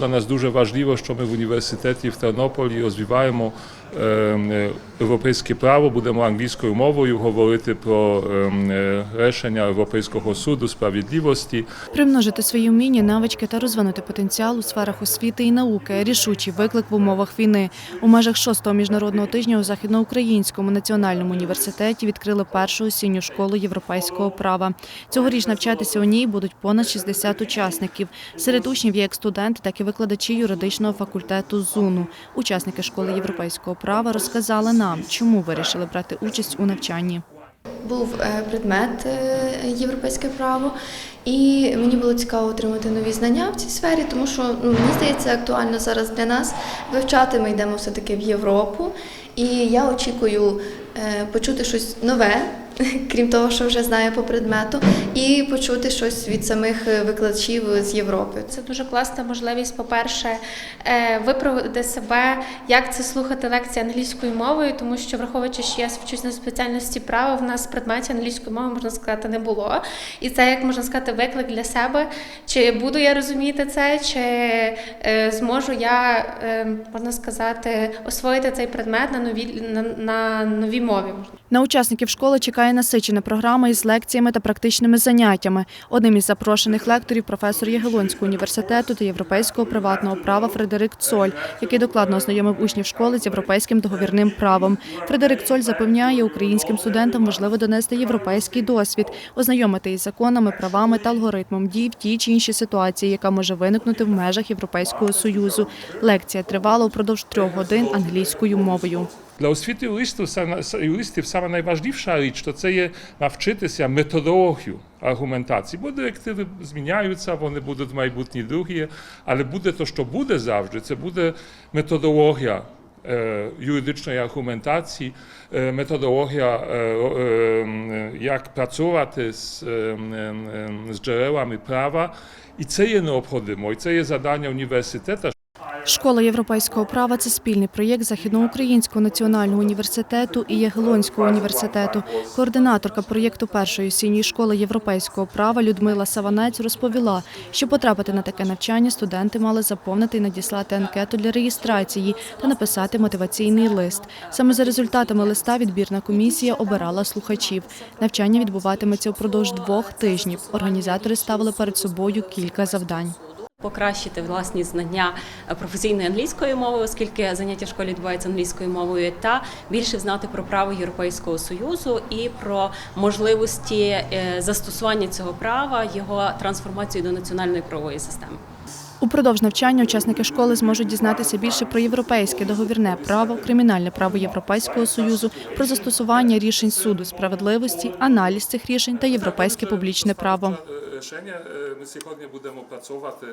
Для нас дуже важливо, що ми в університеті в Тернополі розвиваємо е, е, європейське право, будемо англійською мовою говорити про е, е, рішення Європейського суду справедливості. Примножити свої вміння, навички та розвинути потенціал у сферах освіти і науки рішучий виклик в умовах війни. У межах шостого міжнародного тижня у західноукраїнському національному університеті відкрили першу осінню школу європейського права. Цьогоріч навчатися у ній будуть понад 60 учасників. Серед учнів є як студенти, так і викладачі юридичного факультету ЗУНу. Учасники школи європейського права розказали нам, чому вирішили брати участь у навчанні. Був е, предмет е, європейське право, і мені було цікаво отримати нові знання в цій сфері, тому що ну, мені здається актуально зараз для нас вивчати. Ми йдемо все-таки в Європу, і я очікую е, почути щось нове, крім того, що вже знаю по предмету, і почути щось від самих е, викладачів з Європи. Це дуже класна можливість, по-перше, е, виправити себе, як це слухати лекції англійською мовою, тому що, враховуючи, що я вчусь на спеціальності права, в нас в предметі англійської мови можна сказати не було. І це як можна сказати виклик для себе. Чи буду я розуміти це, чи е, зможу я можна сказати освоїти цей предмет на новій на, на новій мові. На учасників школи чекає насичена програма із лекціями та практичними заняттями. Одним із запрошених лекторів професор Ягелонського університету та європейського приватного права Фредерик Цоль, який докладно ознайомив учнів школи з європейським договірним правом. Фредерик Цоль запевняє, українським студентам важливо донести європейський досвід, ознайомити із законами, правами та алгоритмом дій в тій чи іншій ситуації, яка може виникнути в межах Європейського союзу. Лекція тривала упродовж трьох годин англійською мовою. Для освіти юристів, саме- юристів саме найважливіша річ, то це є навчитися методологію аргументації. Бо директиви зміняються, вони будуть майбутні другі, але буде то, що буде завжди, це буде методологія е, юридичної аргументації, е, методологія, е, е, е, як працювати з, е, е, е, з джерелами права. І це Школа європейського права це спільний проєкт Західноукраїнського національного університету і Ягелонського університету. Координаторка проєкту першої осінньої школи європейського права Людмила Саванець розповіла, що потрапити на таке навчання студенти мали заповнити і надіслати анкету для реєстрації та написати мотиваційний лист. Саме за результатами листа відбірна комісія обирала слухачів. Навчання відбуватиметься впродовж двох тижнів. Організатори ставили перед собою кілька завдань. Покращити власні знання професійної англійської мови, оскільки заняття в школі відбуваються англійською мовою, та більше знати про право Європейського союзу і про можливості е, застосування цього права, його трансформацію до національної правової системи. Упродовж навчання учасники школи зможуть дізнатися більше про європейське договірне право, кримінальне право Європейського союзу, про застосування рішень суду справедливості, аналіз цих рішень та європейське публічне право. Рішення ми сьогодні будемо працювати